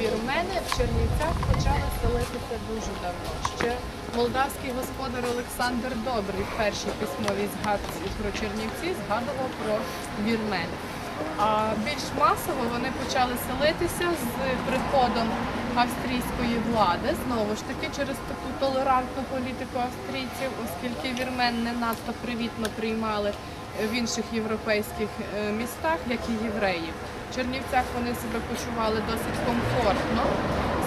Вірмени в Чернівцях почали селитися дуже давно. Ще молдавський господар Олександр Добрий в першій письмовій згадці про Чернівці згадував про вірменів. А більш масово вони почали селитися з приходом австрійської влади, знову ж таки через таку толерантну політику австрійців, оскільки вірмен не надто привітно приймали в інших європейських е, містах, як і євреїв. В Чернівцях вони себе почували досить комфортно.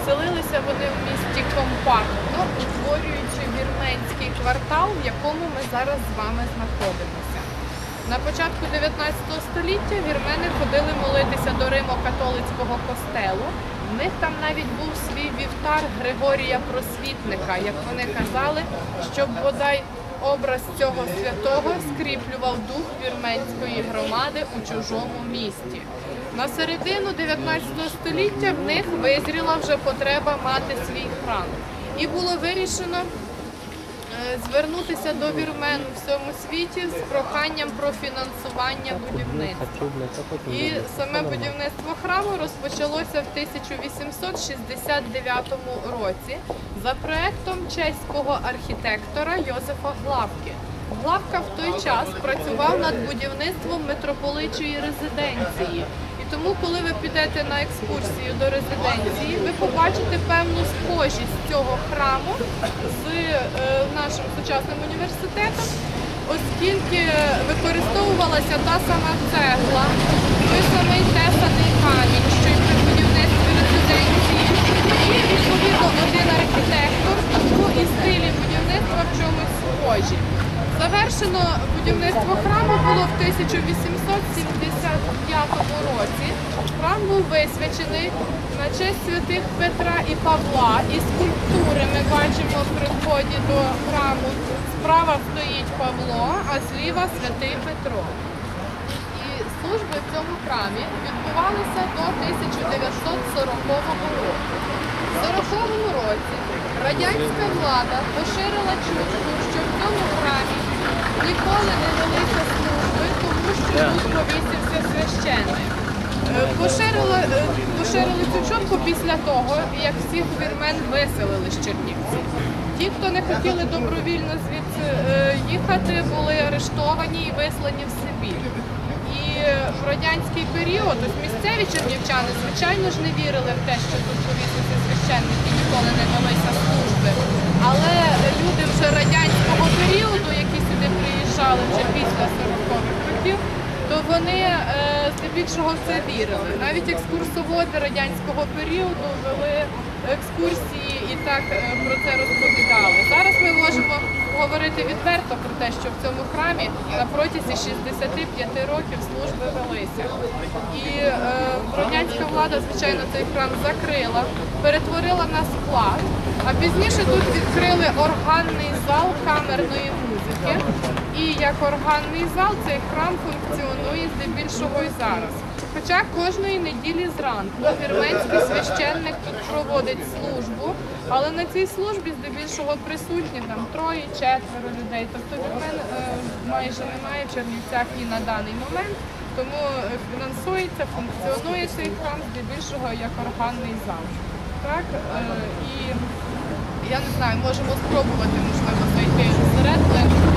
Селилися вони в місті компактно, утворюючи вірменський квартал, в якому ми зараз з вами знаходимося. На початку 19 століття вірмени ходили молитися до Римо-католицького костелу. В них там навіть був свій вівтар Григорія Просвітника, як вони казали, щоб бодай образ цього святого скріплював дух вірменської громади у чужому місті. На середину 19 століття в них визріла вже потреба мати свій храм. І було вирішено звернутися до вірмен у всьому світі з проханням про фінансування будівництва. І саме будівництво храму розпочалося в 1869 році за проектом чеського архітектора Йозефа Главки. Главка в той час працював над будівництвом митрополичої резиденції. Тому, коли ви підете на екскурсію до резиденції, ви побачите певну схожість цього храму з е, нашим сучасним університетом, оскільки використовувалася та сама цегла, той самий тесаний камінь, що й при будівництві резиденції, і відповідно один архітектор, тому і стилі будівництва в чомусь схожі. Завершено будівництво храму було в 1875 році. Храм був висвячений на честь святих Петра і Павла. І скульптури ми бачимо при вході до храму. Справа стоїть Павло, а зліва святий Петро. І служби в цьому храмі відбувалися до 1940 року. В 40-му році радянська влада поширила чутку, що в цьому храмі ніколи не велися служби, тут повісився священник. Е, Поширила, е, поширили цю чутку після того, як всіх вірмен виселили з Чернівців. Ті, хто не хотіли добровільно звідси е, їхати, були арештовані і вислані в Сибір. І в радянський період ось місцеві чернівчани, звичайно ж, не вірили в те, що тут повісився священник і ніколи не велися служби. Але люди вже радянського періоду, приїжджали вже після 40-х років, то вони е, здебільшого в це вірили. Навіть екскурсоводи радянського періоду вели екскурсії і так е, про це розповідали. Зараз ми можемо говорити відверто про те, що в цьому храмі на протязі 65 років служби велися. І е, радянська влада, звичайно, цей храм закрила, перетворила на склад, а пізніше тут відкрили органний зал камерної музики. І як органний зал цей храм функціонує здебільшого і зараз. Хоча кожної неділі зранку вірменський священник тут проводить службу, але на цій службі здебільшого присутні там троє, четверо людей. Тобто вірмен е, майже немає в Чернівцях і на даний момент, тому фінансується, функціонує цей храм здебільшого як органний зал. Так? Е, і я не знаю, можемо спробувати, можливо, зайти всередину.